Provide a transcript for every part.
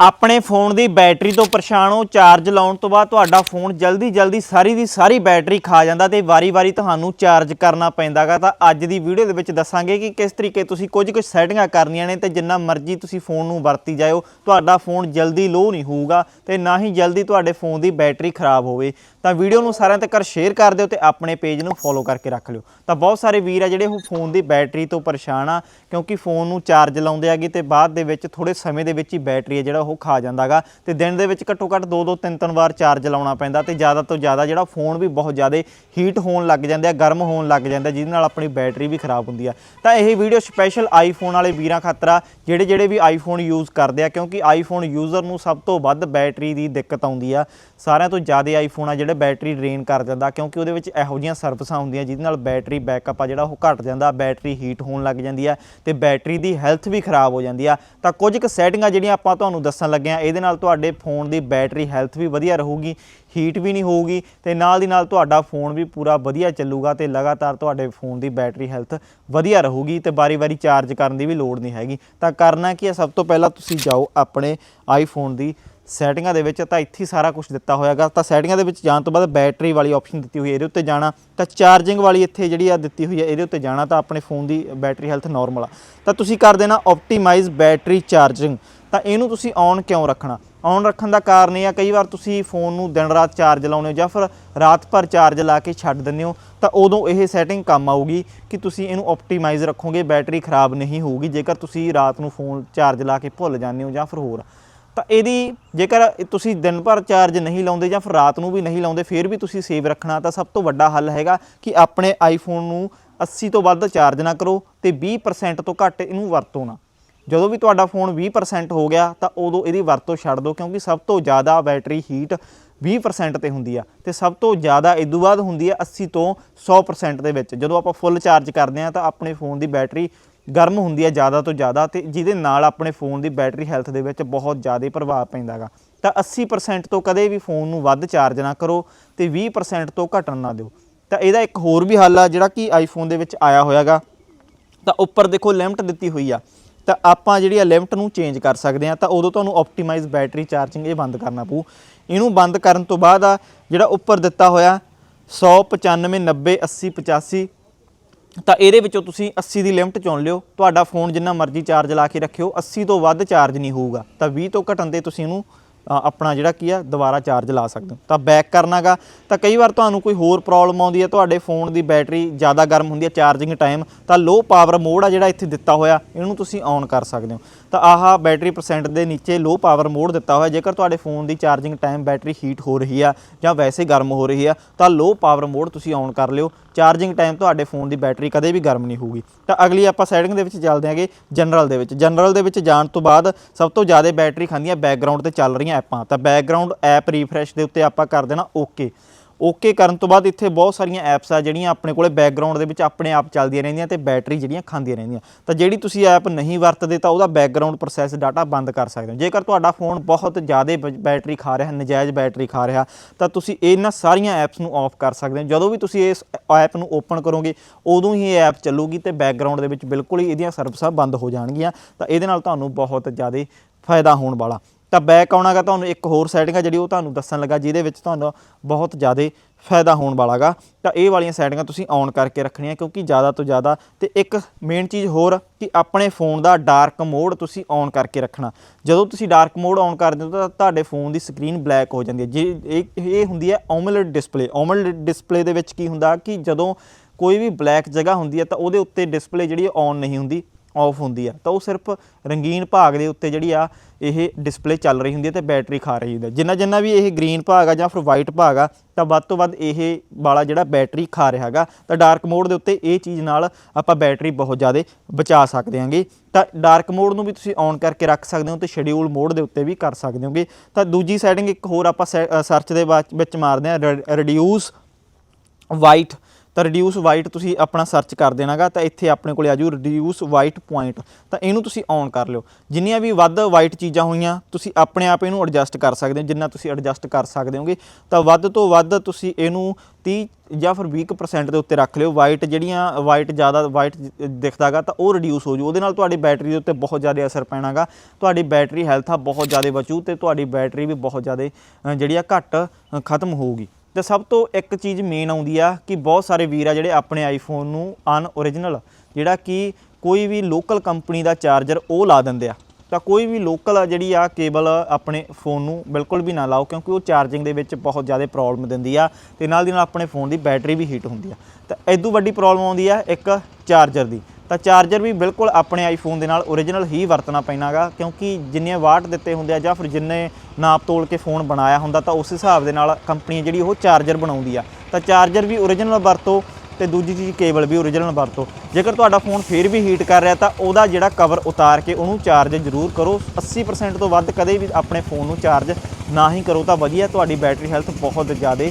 ਆਪਣੇ ਫੋਨ ਦੀ ਬੈਟਰੀ ਤੋਂ ਪਰੇਸ਼ਾਨ ਹੋ, ਚਾਰਜ ਲਾਉਣ ਤੋਂ ਬਾਅਦ ਤੁਹਾਡਾ ਫੋਨ ਜਲਦੀ ਜਲਦੀ ਸਾਰੀ ਦੀ ਸਾਰੀ ਬੈਟਰੀ ਖਾ ਜਾਂਦਾ ਤੇ ਵਾਰੀ-ਵਾਰੀ ਤੁਹਾਨੂੰ ਚਾਰਜ ਕਰਨਾ ਪੈਂਦਾਗਾ ਤਾਂ ਅੱਜ ਦੀ ਵੀਡੀਓ ਦੇ ਵਿੱਚ ਦੱਸਾਂਗੇ ਕਿ ਕਿਸ ਤਰੀਕੇ ਤੁਸੀਂ ਕੁਝ ਕੁਝ ਸੈਟਿੰਗਾਂ ਕਰਨੀਆਂ ਨੇ ਤੇ ਜਿੰਨਾ ਮਰਜ਼ੀ ਤੁਸੀਂ ਫੋਨ ਨੂੰ ਵਰਤੀ ਜਾਇਓ, ਤੁਹਾਡਾ ਫੋਨ ਜਲਦੀ ਲੋ ਨਹੀਂ ਹੋਊਗਾ ਤੇ ਨਾ ਹੀ ਜਲਦੀ ਤੁਹਾਡੇ ਫੋਨ ਦੀ ਬੈਟਰੀ ਖਰਾਬ ਹੋਵੇ। ਤਾਂ ਵੀਡੀਓ ਨੂੰ ਸਾਰਿਆਂ ਤੱਕ ਸ਼ੇਅਰ ਕਰ ਦਿਓ ਤੇ ਆਪਣੇ ਪੇਜ ਨੂੰ ਫੋਲੋ ਕਰਕੇ ਰੱਖ ਲਿਓ। ਤਾਂ ਬਹੁਤ ਸਾਰੇ ਵੀਰ ਆ ਜਿਹੜੇ ਉਹ ਫੋਨ ਦੀ ਬੈਟਰੀ ਤੋਂ ਪਰੇਸ਼ਾਨ ਆ ਕਿਉਂਕਿ ਫੋਨ ਨੂੰ ਚਾਰਜ ਲਾਉਂਦੇ ਆਗੇ ਤੇ ਬਾਅਦ ਦੇ ਵਿੱਚ ਥੋੜੇ ਸਮੇਂ ਦੇ ਵਿੱਚ ਹੀ ਬੈਟਰੀ ਹੈ ਜਿਹੜਾ ਉਹ ਖਾ ਜਾਂਦਾਗਾ ਤੇ ਦਿਨ ਦੇ ਵਿੱਚ ਘੱਟੋ ਘੱਟ 2-2 3-3 ਵਾਰ ਚਾਰਜ ਲਾਉਣਾ ਪੈਂਦਾ ਤੇ ਜ਼ਿਆਦਾ ਤੋਂ ਜ਼ਿਆਦਾ ਜਿਹੜਾ ਫੋਨ ਵੀ ਬਹੁਤ ਜ਼ਿਆਦਾ ਹੀਟ ਹੋਣ ਲੱਗ ਜਾਂਦੇ ਆ, ਗਰਮ ਹੋਣ ਲੱਗ ਜਾਂਦਾ ਜਿਹਦੇ ਨਾਲ ਆਪਣੀ ਬੈਟਰੀ ਵੀ ਖਰਾਬ ਹੁੰਦੀ ਆ। ਤਾਂ ਇਹ ਵੀਡੀਓ ਸਪੈਸ਼ਲ ਆਈਫੋਨ ਵਾਲੇ ਵੀਰਾਂ ਖਾਤਰ ਜਿਹੜੇ ਜਿਹੜੇ ਵੀ ਆਈਫੋਨ ਯੂਜ਼ ਕਰਦੇ ਆ, ਕਿਉਂਕਿ ਆਈਫੋਨ ਯੂਜ਼ਰ ਨੂੰ ਸਭ ਤੋਂ ਵੱਧ ਬੈਟਰੀ ਦੀ ਦਿੱਕਤ ਆਉਂਦੀ ਆ। ਸਾਰਿਆਂ ਤੋਂ ਜ਼ਿਆਦਾ ਆਈਫੋਨ ਆ ਜਿਹੜੇ ਬੈਟਰੀ ਡਰੇਨ ਕਰ ਜਾਂਦਾ ਕਿਉਂਕਿ ਉਹਦੇ ਵਿੱਚ ਇਹੋ ਜਿਹੀਆਂ ਸਰਵਿਸਾਂ ਹੁੰਦੀਆਂ ਜਿਹਦੇ ਨਾਲ ਬੈਟਰੀ ਬੈਕਅਪ ਆ ਜਿਹੜਾ ਉਹ ਘਟ ਜਾਂਦਾ ਬੈਟਰੀ ਹੀਟ ਹੋਣ ਲੱਗ ਜਾਂਦੀ ਆ ਤੇ ਬੈਟਰੀ ਦੀ ਹੈਲਥ ਵੀ ਖਰਾਬ ਹੋ ਜਾਂਦੀ ਆ। ਤਾਂ ਕੁਝ ਕੁ ਸੈਟਿੰਗਾਂ ਜਿਹੜੀਆਂ ਆਪਾਂ ਤੁਹਾਨੂੰ ਦੱਸ ਦੱਸਣ ਲੱਗੇ ਇਹਦੇ ਨਾਲ ਤੁਹਾਡੇ ਫੋਨ ਦੀ ਬੈਟਰੀ ਹੈਲਥ ਵੀ ਵਧੀਆ ਰਹੂਗੀ ਹੀਟ ਵੀ ਨਹੀਂ ਹੋਊਗੀ ਤੇ ਨਾਲ ਦੀ ਨਾਲ ਤੁਹਾਡਾ ਫੋਨ ਵੀ ਪੂਰਾ ਵਧੀਆ ਚੱਲੂਗਾ ਤੇ ਲਗਾਤਾਰ ਤੁਹਾਡੇ ਫੋਨ ਦੀ ਬੈਟਰੀ ਹੈਲਥ ਵਧੀਆ ਰਹੂਗੀ ਤੇ ਬਾਰੀ-ਬਾਰੀ ਚਾਰਜ ਕਰਨ ਦੀ ਵੀ ਲੋੜ ਨਹੀਂ ਹੈਗੀ। ਤਾਂ ਕਰਨਾ ਕੀ ਹੈ, ਸਭ ਤੋਂ ਪਹਿਲਾਂ ਤੁਸੀਂ ਜਾਓ ਆਪਣੇ ਆਈਫੋਨ ਦੀ ਸੈਟਿੰਗਾਂ ਦੇ ਵਿੱਚ, ਤਾਂ ਇੱਥੇ ਸਾਰਾ ਕੁਝ ਦਿੱਤਾ ਹੋਇਆਗਾ। ਤਾਂ ਸੈਟਿੰਗਾਂ ਦੇ ਵਿੱਚ ਜਾਣ ਤੋਂ ਬਾਅਦ ਬੈਟਰੀ ਵਾਲੀ ਆਪਸ਼ਨ ਦਿੱਤੀ ਹੋਈ ਹੈ, ਇਹਦੇ ਉੱਤੇ ਜਾਣਾ। ਤਾਂ ਚਾਰਜਿੰਗ ਵਾਲੀ ਇੱਥੇ ਜਿਹੜੀ ਆ ਦਿੱਤੀ ਹੋਈ ਹੈ, ਇਹਦੇ ਉੱਤੇ ਜਾਣਾ ਤਾਂ ਆਪਣੇ ਫੋਨ ਦੀ ਬੈਟਰੀ ਹੈਲਥ ਨਾਰਮਲ ਆ। ਤਾਂ ਤੁਸੀਂ ਕਰ ਦੇਣਾ ਆਪਟੀਮਾਈਜ਼ ਬੈਟਰੀ ਚਾਰਜਿੰਗ ਤਾਂ ਇਹਨੂੰ ਤੁਸੀਂ ਔਨ ਕਿਉਂ ਰੱਖਣਾ? ਔਨ ਰੱਖਣ ਦਾ ਕਾਰਨ ਇਹ ਆ, ਕਈ ਵਾਰ ਤੁਸੀਂ ਫੋਨ ਨੂੰ ਦਿਨ ਰਾਤ ਚਾਰਜ ਲਾਉਂਦੇ ਹੋ ਜਾਂ ਫਿਰ ਰਾਤ ਭਰ ਚਾਰਜ ਲਾ ਕੇ ਛੱਡ ਦਿੰਦੇ ਹੋ, ਤਾਂ ਉਦੋਂ ਇਹ ਸੈਟਿੰਗ ਕੰਮ ਆਊਗੀ ਕਿ ਤੁਸੀਂ ਇਹਨੂੰ ਆਪਟੀਮਾਈਜ਼ ਰੱਖੋਗੇ ਬੈਟਰੀ ਖਰਾਬ ਨਹੀਂ ਹੋਊਗੀ, ਜੇਕਰ ਤੁਸੀਂ ਰਾਤ ਨੂੰ ਫੋਨ ਚਾਰਜ ਲਾ ਕੇ ਭੁੱਲ ਜਾਂਦੇ ਹੋ ਜਾਂ ਫਿਰ ਹੋਰ। ਤਾਂ ਇਹਦੀ ਜੇਕਰ ਤੁਸੀਂ ਦਿਨ ਭਰ ਚਾਰਜ ਨਹੀਂ ਲਾਉਂਦੇ ਜਾਂ ਫਿਰ ਰਾਤ ਨੂੰ ਵੀ ਨਹੀਂ ਲਾਉਂਦੇ, ਫਿਰ ਵੀ ਤੁਸੀਂ ਸੇਵ ਰੱਖਣਾ, ਤਾਂ ਸਭ ਤੋਂ ਵੱਡਾ ਹੱਲ ਹੈਗਾ ਕਿ ਆਪਣੇ ਆਈਫੋਨ ਨੂੰ 80 ਤੋਂ ਵੱਧ ਚਾਰਜ ਨਾ ਕਰੋ ਤੇ 20% ਤੋਂ ਘੱਟ ਇਹਨੂੰ ਵਰਤੋ ਨਾ। ਜਦੋਂ ਵੀ ਤੁਹਾਡਾ ਫੋਨ 20% ਹੋ ਗਿਆ, ਤਾਂ ਉਦੋਂ ਇਹਦੀ ਵਰਤੋਂ ਛੱਡ ਦਿਓ, ਕਿਉਂਕਿ ਸਭ ਤੋਂ ਜ਼ਿਆਦਾ ਬੈਟਰੀ ਹੀਟ 20% ਤੇ ਹੁੰਦੀ ਆ ਤੇ ਸਭ ਤੋਂ ਜ਼ਿਆਦਾ ਇਦੋਂ ਬਾਅਦ ਹੁੰਦੀ ਆ 80 ਤੋਂ 100% ਦੇ ਵਿੱਚ। ਜਦੋਂ ਆਪਾਂ ਫੁੱਲ ਚਾਰਜ ਕਰਦੇ ਆ, ਤਾਂ ਆਪਣੇ ਫੋਨ ਦੀ ਬੈਟਰੀ ਗਰਮ ਹੁੰਦੀ ਆ ਜ਼ਿਆਦਾ ਤੋਂ ਜ਼ਿਆਦਾ ਤੇ ਜਿਹਦੇ ਨਾਲ ਆਪਣੇ ਫੋਨ ਦੀ ਬੈਟਰੀ ਹੈਲਥ ਦੇ ਵਿੱਚ ਬਹੁਤ ਜ਼ਿਆਦਾ ਪ੍ਰਭਾਵ ਪੈਂਦਾਗਾ ਤਾਂ 80% ਤੋਂ ਕਦੇ ਵੀ ਫੋਨ ਨੂੰ ਵੱਧ ਚਾਰਜ ਨਾ ਕਰੋ ਤੇ 20% ਤੋਂ ਘਟਣ ਨਾ ਦਿਓ। ਤਾਂ ਇਹਦਾ ਇੱਕ ਹੋਰ ਵੀ ਹੱਲ ਆ ਜਿਹੜਾ ਕਿ ਆਈਫੋਨ ਦੇ ਵਿੱਚ ਆਇਆ ਹੋਇਆਗਾ ਤਾਂ ਉੱਪਰ ਦੇਖੋ ਲਿਮਟ ਦਿੱਤੀ ਹੋਈ ਆ। ਤਾਂ ਆਪਾਂ ਜਿਹੜੀ ਆ ਲਿਮਟ ਨੂੰ ਚੇਂਜ ਕਰ ਸਕਦੇ ਆ ਤਾਂ ਉਦੋਂ ਤੁਹਾਨੂੰ ਆਪਟੀਮਾਈਜ਼ ਬੈਟਰੀ ਚਾਰਜਿੰਗ ਇਹ ਬੰਦ ਕਰਨਾ ਪਊ। ਇਹਨੂੰ ਬੰਦ ਕਰਨ ਤੋਂ ਬਾਅਦ ਆ ਜਿਹੜਾ ਉੱਪਰ ਦਿੱਤਾ ਹੋਇਆ 195 90 80 85 ਤਾਂ ਇਹਦੇ ਵਿੱਚੋਂ ਤੁਸੀਂ 80 ਦੀ ਲਿਮਟ ਚੁਣ ਲਿਓ। ਤੁਹਾਡਾ ਫੋਨ ਜਿੰਨਾ ਮਰਜ਼ੀ ਚਾਰਜ ਲਾ ਕੇ ਰੱਖਿਓ 80 ਤੋਂ ਵੱਧ ਚਾਰਜ ਨਹੀਂ ਹੋਊਗਾ। ਤਾਂ 20 ਤੋਂ ਘਟਣ ਤੇ ਤੁਸੀਂ ਇਹਨੂੰ ਆਪਣਾ ਜਿਹੜਾ ਕੀ ਆ, ਦੁਬਾਰਾ ਚਾਰਜ ਲਾ ਸਕਦੇ ਹੋ। ਤਾਂ ਬੈਕ ਕਰਨਾਗਾ, ਤਾਂ ਕਈ ਵਾਰ ਤੁਹਾਨੂੰ ਕੋਈ ਹੋਰ ਪ੍ਰੋਬਲਮ ਆਉਂਦੀ ਹੈ, ਤੁਹਾਡੇ ਫੋਨ ਦੀ ਬੈਟਰੀ ਜ਼ਿਆਦਾ ਗਰਮ ਹੁੰਦੀ ਹੈ ਚਾਰਜਿੰਗ ਟਾਈਮ ਤਾਂ ਲੋ ਪਾਵਰ ਮੋਡ ਆ ਜਿਹੜਾ ਇੱਥੇ ਦਿੱਤਾ ਹੋਇਆ, ਇਹਨੂੰ ਤੁਸੀਂ ਔਨ ਕਰ ਸਕਦੇ ਹੋ। ਤਾਂ ਆਹ ਬੈਟਰੀ ਪਰਸੈਂਟ ਦੇ ਨੀਚੇ ਲੋ ਪਾਵਰ ਮੋਡ ਦਿੱਤਾ ਹੋਇਆ। ਜੇਕਰ ਤੁਹਾਡੇ ਫੋਨ ਦੀ ਚਾਰਜਿੰਗ ਟਾਈਮ ਬੈਟਰੀ ਹੀਟ ਹੋ ਰਹੀ ਆ ਜਾਂ ਵੈਸੇ ਗਰਮ ਹੋ ਰਹੀ ਆ, ਤਾਂ ਲੋ ਪਾਵਰ ਮੋਡ ਤੁਸੀਂ ਔਨ ਕਰ ਲਿਓ। ਚਾਰਜਿੰਗ ਟਾਈਮ ਤੁਹਾਡੇ ਫੋਨ ਦੀ ਬੈਟਰੀ ਕਦੇ ਵੀ ਗਰਮ ਨਹੀਂ ਹੋਊਗੀ। ਤਾਂ ਅਗਲੀ ਆਪਾਂ ਸੈਟਿੰਗ ਦੇ ਵਿੱਚ ਚੱਲਦੇ ਹਾਂਗੇ ਜਨਰਲ ਦੇ ਵਿੱਚ। ਜਨਰਲ ਦੇ ਵਿੱਚ ਜਾਣ ਤੋਂ ਬਾਅਦ ਸਭ ਤੋਂ ਜ਼ਿਆਦਾ ਬੈਟਰੀ ਖਾਂਦੀਆਂ ਬੈਕਗ੍ਰਾਉਂਡ ਤੇ ਚੱਲ ਰਹੀਆਂ ਐਪਾਂ। ਤਾਂ ਬੈਕਗ੍ਰਾਉਂਡ ਐਪ ਰੀਫਰੈਸ਼ ਦੇ ਉੱਤੇ ਆਪਾਂ ਕਰ ਦੇਣਾ ਓਕੇ ਓਕੇ ਕਰਨ ਤੋਂ ਬਾਅਦ ਇੱਥੇ ਬਹੁਤ ਸਾਰੀਆਂ ਐਪਸ ਆ ਜਿਹੜੀਆਂ ਆਪਣੇ ਕੋਲੇ ਬੈਕਗ੍ਰਾਉਂਡ ਦੇ ਵਿੱਚ ਆਪਣੇ ਆਪ ਚੱਲਦੀਆਂ ਰਹਿੰਦੀਆਂ ਤੇ ਬੈਟਰੀ ਜਿਹੜੀਆਂ ਖਾਂਦੀਆਂ ਰਹਿੰਦੀਆਂ। ਤਾਂ ਜਿਹੜੀ ਤੁਸੀਂ ਐਪ ਨਹੀਂ ਵਰਤਦੇ ਤਾਂ ਉਹਦਾ ਬੈਕਗ੍ਰਾਉਂਡ ਪ੍ਰੋਸੈਸ ਡਾਟਾ ਬੰਦ ਕਰ ਸਕਦੇ ਹੋ। ਜੇਕਰ ਤੁਹਾਡਾ ਫੋਨ ਬਹੁਤ ਜ਼ਿਆਦਾ ਬੈਟਰੀ ਖਾ ਰਿਹਾ, ਨਜਾਇਜ਼ ਬੈਟਰੀ ਖਾ ਰਿਹਾ, ਤਾਂ ਤੁਸੀਂ ਇਹਨਾਂ ਸਾਰੀਆਂ ਐਪਸ ਨੂੰ ਆਫ ਕਰ ਸਕਦੇ ਹੋ। ਜਦੋਂ ਵੀ ਤੁਸੀਂ ਇਸ ਐਪ ਨੂੰ ਓਪਨ ਕਰੋਗੇ, ਉਦੋਂ ਹੀ ਇਹ ਐਪ ਚੱਲੂਗੀ ਤੇ ਬੈਕਗ੍ਰਾਉਂਡ ਦੇ ਵਿੱਚ ਬਿਲਕੁਲ ਹੀ ਇਹਦੀਆਂ ਸਰਵਿਸਾਂ ਬੰਦ ਹੋ ਜਾਣਗੀਆਂ। ਤਾਂ ਇਹਦੇ ਨਾਲ ਤੁਹਾਨੂੰ ਬਹੁਤ ਜ਼ਿਆਦਾ ਫਾਇਦਾ ਹੋਣ ਵਾਲਾ। ਤਾਂ ਬੈਕ ਆਉਣਾਗਾ ਤੁਹਾਨੂੰ ਇੱਕ ਹੋਰ ਸੈਟਿੰਗ ਆ ਜਿਹੜੀ ਉਹ ਤੁਹਾਨੂੰ ਦੱਸਣ ਲੱਗਾ, ਜਿਹਦੇ ਵਿੱਚ ਤੁਹਾਨੂੰ ਬਹੁਤ ਜ਼ਿਆਦਾ ਫਾਇਦਾ ਹੋਣ ਵਾਲਾਗਾ ਤਾਂ ਇਹ ਵਾਲੀਆਂ ਸੈਟਿੰਗਾਂ ਤੁਸੀਂ ਔਨ ਕਰਕੇ ਰੱਖਣੀਆਂ, ਕਿਉਂਕਿ ਜ਼ਿਆਦਾ ਤੋਂ ਜ਼ਿਆਦਾ ਤੇ ਇੱਕ ਮੇਨ ਚੀਜ਼ ਹੋਰ ਕਿ ਆਪਣੇ ਫੋਨ ਦਾ ਡਾਰਕ ਮੋਡ ਤੁਸੀਂ ਔਨ ਕਰਕੇ ਰੱਖਣਾ। ਜਦੋਂ ਤੁਸੀਂ ਡਾਰਕ ਮੋਡ ਔਨ ਕਰਦੇ ਹੋ ਤਾਂ ਤੁਹਾਡੇ ਫੋਨ ਦੀ ਸਕਰੀਨ ਬਲੈਕ ਹੋ ਜਾਂਦੀ ਹੈ। ਜੇ ਇਹ ਇਹ ਹੁੰਦੀ ਹੈ ਓਮਲੇਟ ਡਿਸਪਲੇ ਓਮਲੇਟ ਡਿਸਪਲੇ ਦੇ ਵਿੱਚ ਕੀ ਹੁੰਦਾ ਕਿ ਜਦੋਂ ਕੋਈ ਵੀ ਬਲੈਕ ਜਗ੍ਹਾ ਹੁੰਦੀ ਹੈ ਤਾਂ ਉਹਦੇ ਉੱਤੇ ਡਿਸਪਲੇ ਜਿਹੜੀ ਔਨ ਨਹੀਂ ਹੁੰਦੀ ਆਫ ਹੁੰਦੀ ਆ ਤਾਂ ਉਹ ਸਿਰਫ ਰੰਗੀਨ ਭਾਗ ਦੇ ਉੱਤੇ ਜਿਹੜੀ ਆ ਇਹ ਡਿਸਪਲੇ ਚੱਲ ਰਹੀ ਹੁੰਦੀ ਹੈ ਤੇ ਬੈਟਰੀ ਖਾ ਰਹੀ ਹੁੰਦੀ ਹੈ। ਜਿੰਨਾ ਜਿੰਨਾ ਵੀ ਇਹ ਗ੍ਰੀਨ ਭਾਗ ਆ ਜਾਂ ਫਿਰ ਵਾਈਟ ਭਾਗ ਆ, ਤਾਂ ਵੱਧ ਤੋਂ ਵੱਧ ਇਹ ਵਾਲਾ ਜਿਹੜਾ ਬੈਟਰੀ ਖਾ ਰਿਹਾ ਹੈਗਾ, ਤਾਂ ਡਾਰਕ ਮੋਡ ਦੇ ਉੱਤੇ ਇਹ ਚੀਜ਼ ਨਾਲ ਆਪਾਂ ਬੈਟਰੀ ਬਹੁਤ ਜ਼ਿਆਦਾ ਬਚਾ ਸਕਦੇ ਹਾਂਗੇ। ਤਾਂ ਡਾਰਕ ਮੋਡ ਨੂੰ ਵੀ ਤੁਸੀਂ ਔਨ ਕਰਕੇ ਰੱਖ ਸਕਦੇ ਹੋ ਤੇ ਸ਼ਡਿਊਲ ਮੋਡ ਦੇ ਉੱਤੇ ਵੀ ਕਰ ਸਕਦੇ ਹੋਗੇ। ਤਾਂ ਦੂਜੀ ਸੈਟਿੰਗ ਇੱਕ ਹੋਰ ਆਪਾਂ ਸਰਚ ਦੇ ਬਾਅਦ ਵਿੱਚ ਮਾਰਦੇ ਹਾਂ ਰਿਡਿਊਸ ਵਾਈਟ ਤਾਂ ਰਿਡਿਊਸ ਵਾਈਟ ਤੁਸੀਂ ਆਪਣਾ ਸਰਚ ਕਰ ਦੇਣਾਗਾ, ਤਾਂ ਇੱਥੇ ਆਪਣੇ ਕੋਲੇ ਜੂ ਰਿਡਿਊਸ ਵਾਈਟ ਪੁਆਇੰਟ ਤਾਂ ਇਹਨੂੰ ਤੁਸੀਂ ਔਨ ਕਰ ਲਿਓ। ਜਿੰਨੀਆਂ ਵੀ ਵੱਧ ਵਾਈਟ ਚੀਜ਼ਾਂ ਹੋਈਆਂ, ਤੁਸੀਂ ਆਪਣੇ ਆਪ ਇਹਨੂੰ ਐਡਜਸਟ ਕਰ ਸਕਦੇ ਹੋ, ਜਿੰਨਾ ਤੁਸੀਂ ਐਡਜਸਟ ਕਰ ਸਕਦੇ ਹੋਗੇ। ਤਾਂ ਵੱਧ ਤੋਂ ਵੱਧ ਤੁਸੀਂ ਇਹਨੂੰ 30 ਜਾਂ ਫਿਰ 20% ਦੇ ਉੱਤੇ ਰੱਖ ਲਿਓ। ਵਾਈਟ ਜਿਹੜੀਆਂ ਵਾਈਟ ਜ਼ਿਆਦਾ ਵਾਈਟ ਦਿਖਦਾਗਾ, ਤਾਂ ਉਹ ਰਿਡਿਊਸ ਹੋ ਜੂ ਉਹਦੇ ਨਾਲ ਤੁਹਾਡੀ ਬੈਟਰੀ ਦੇ ਉੱਤੇ ਬਹੁਤ ਜ਼ਿਆਦਾ ਅਸਰ ਪੈਣਾਗਾ। ਤੁਹਾਡੀ ਬੈਟਰੀ ਹੈਲਥ ਆ ਬਹੁਤ ਜ਼ਿਆਦਾ ਬਚੂ ਤੇ ਤੁਹਾਡੀ ਬੈਟਰੀ ਵੀ ਬਹੁਤ ਜ਼ਿਆਦਾ ਜਿਹੜੀ ਆ ਘੱਟ ਖਤਮ ਹੋਊਗੀ। ਤੇ ਸਭ ਤੋਂ ਇੱਕ ਚੀਜ਼ ਮੇਨ ਆਉਂਦੀ ਆ ਕਿ ਬਹੁਤ ਸਾਰੇ ਵੀਰ ਆ ਜਿਹੜੇ ਆਪਣੇ ਆਈਫੋਨ ਨੂੰ ਅਨ ਓਰੀਜਨਲ ਜਿਹੜਾ ਕਿ ਕੋਈ ਵੀ ਲੋਕਲ ਕੰਪਨੀ ਦਾ ਚਾਰਜਰ ਉਹ ਲਾ ਦਿੰਦੇ ਆ। ਤਾਂ ਕੋਈ ਵੀ ਲੋਕਲ ਜਿਹੜੀ ਆ ਕੇਬਲ ਆਪਣੇ ਫੋਨ ਨੂੰ ਬਿਲਕੁਲ ਵੀ ਨਾ ਲਾਓ, ਕਿਉਂਕਿ ਉਹ ਚਾਰਜਿੰਗ ਦੇ ਵਿੱਚ ਬਹੁਤ ਜ਼ਿਆਦਾ ਪ੍ਰੋਬਲਮ ਦਿੰਦੀ ਆ ਤੇ ਨਾਲ ਦੀ ਨਾਲ ਆਪਣੇ ਫੋਨ ਦੀ ਬੈਟਰੀ ਵੀ ਹੀਟ ਹੁੰਦੀ ਆ। ਤਾਂ ਇਦੋਂ ਵੱਡੀ ਪ੍ਰੋਬਲਮ ਆਉਂਦੀ ਆ ਇੱਕ ਚਾਰਜਰ ਦੀ। ਤਾਂ ਚਾਰਜਰ ਵੀ ਬਿਲਕੁਲ ਆਪਣੇ ਆਈਫੋਨ ਦੇ ਨਾਲ ਓਰੀਜਨਲ ਹੀ ਵਰਤਣਾ ਪੈਣਾਗਾ, ਕਿਉਂਕਿ ਜਿੰਨੇ ਵਾਟ ਦਿੱਤੇ ਹੁੰਦੇ ਆ ਜਾਂ ਫਿਰ ਜਿੰਨੇ ਨਾਪ ਤੋਲ ਕੇ ਫੋਨ ਬਣਾਇਆ ਹੁੰਦਾ ਤਾਂ ਉਸ ਹਿਸਾਬ ਦੇ ਨਾਲ ਕੰਪਨੀ ਜਿਹੜੀ ਉਹ ਚਾਰਜਰ ਬਣਾਉਂਦੀ ਆ। ਤਾਂ ਚਾਰਜਰ ਵੀ ਓਰੀਜਨਲ ਵਰਤੋ ਤੇ ਦੂਜੀ ਚੀਜ਼ ਕੇਬਲ ਵੀ ਓਰੀਜਨਲ ਵਰਤੋ। ਜੇਕਰ ਤੁਹਾਡਾ ਫੋਨ ਫੇਰ ਵੀ ਹੀਟ ਕਰ ਰਿਹਾ ਤਾਂ ਉਹਦਾ ਜਿਹੜਾ ਕਵਰ ਉਤਾਰ ਕੇ ਉਹਨੂੰ ਚਾਰਜ ਜ਼ਰੂਰ ਕਰੋ। 80% ਤੋਂ ਵੱਧ ਕਦੇ ਵੀ ਆਪਣੇ ਫੋਨ ਨੂੰ ਚਾਰਜ ਨਾ ਹੀ ਕਰੋ ਤਾਂ ਵਧੀਆ ਤੁਹਾਡੀ ਬੈਟਰੀ ਹੈਲਥ ਬਹੁਤ ਜ਼ਿਆਦਾ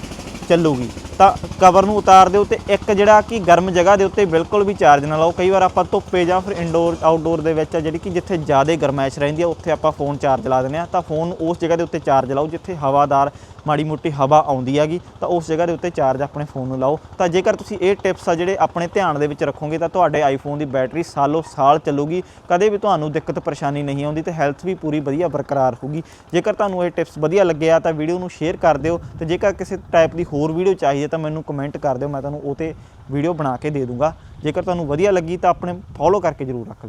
ਚੱਲੂਗੀ। ਤਾਂ ਕਵਰ ਨੂੰ ਉਤਾਰ ਦਿਓ ਤੇ ਇੱਕ ਜਿਹੜਾ ਕਿ ਗਰਮ ਜਗ੍ਹਾ ਦੇ ਉੱਤੇ ਬਿਲਕੁਲ ਵੀ ਚਾਰਜ ਨਾ ਲਾਓ। ਕਈ ਵਾਰ ਆਪਾਂ ਧੁੱਪੇ ਜਾਂ ਫਿਰ ਇਨਡੋਰ ਆਊਟਡੋਰ ਦੇ ਵਿੱਚ ਆ ਜਿਹੜੀ ਕਿ ਜਿੱਥੇ ਜ਼ਿਆਦਾ ਗਰਮੈਸ਼ ਰਹਿੰਦੀ ਆ, ਉੱਥੇ ਆਪਾਂ ਫੋਨ ਚਾਰਜ ਲਾ ਦਿੰਦੇ ਆ। ਤਾਂ ਫੋਨ ਉਸ ਜਗ੍ਹਾ ਦੇ ਉੱਤੇ ਚਾਰਜ ਲਾਓ ਜਿੱਥੇ ਹਵਾਦਾਰ, ਮਾੜੀ ਮੋਟੀ ਹਵਾ ਆਉਂਦੀ ਹੈਗੀ, ਤਾਂ ਉਸ ਜਗ੍ਹਾ ਦੇ ਉੱਤੇ ਚਾਰਜ ਆਪਣੇ ਫੋਨ ਨੂੰ ਲਾਓ। ਤਾਂ ਜੇਕਰ ਤੁਸੀਂ ਇਹ ਟਿਪਸ ਆ ਜਿਹੜੇ ਆਪਣੇ ਧਿਆਨ ਦੇ ਵਿੱਚ ਰੱਖੋਗੇ, ਤਾਂ ਤੁਹਾਡੇ ਆਈਫੋਨ ਦੀ ਬੈਟਰੀ ਸਾਲੋ ਸਾਲ ਚੱਲੂਗੀ। ਕਦੇ ਵੀ ਤੁਹਾਨੂੰ ਦਿੱਕਤ, ਪਰੇਸ਼ਾਨੀ ਨਹੀਂ ਆਉਂਦੀ ਤੇ ਹੈਲਥ ਵੀ ਪੂਰੀ ਵਧੀਆ ਬਰਕਰਾਰ ਹੋਊਗੀ। ਜੇਕਰ ਤੁਹਾਨੂੰ ਇਹ ਟਿਪਸ ਵਧੀਆ ਲੱਗਿਆ, ਤਾਂ ਵੀਡੀਓ ਨੂੰ ਸ਼ੇਅਰ ਕਰ ਦਿਓ। ਤੇ ਜੇਕਰ ਕਿਸੇ ਟਾਈਪ ਦੀ ਹੋਰ ਵੀਡੀਓ ਚਾਹੀਏ ਤਾਂ ਮੈਨੂੰ ਕਮੈਂਟ ਕਰ ਦਿਓ, ਮੈਂ ਤੁਹਾਨੂੰ ਉਹ ਤੇ ਵੀਡੀਓ ਬਣਾ ਕੇ ਦੇ ਦੂੰਗਾ। ਜੇਕਰ ਤੁਹਾਨੂੰ ਵਧੀਆ ਲੱਗੀ ਤਾਂ ਆਪਣੇ ਫੋਲੋ ਕਰਕੇ ਜਰੂਰ ਰੱਖ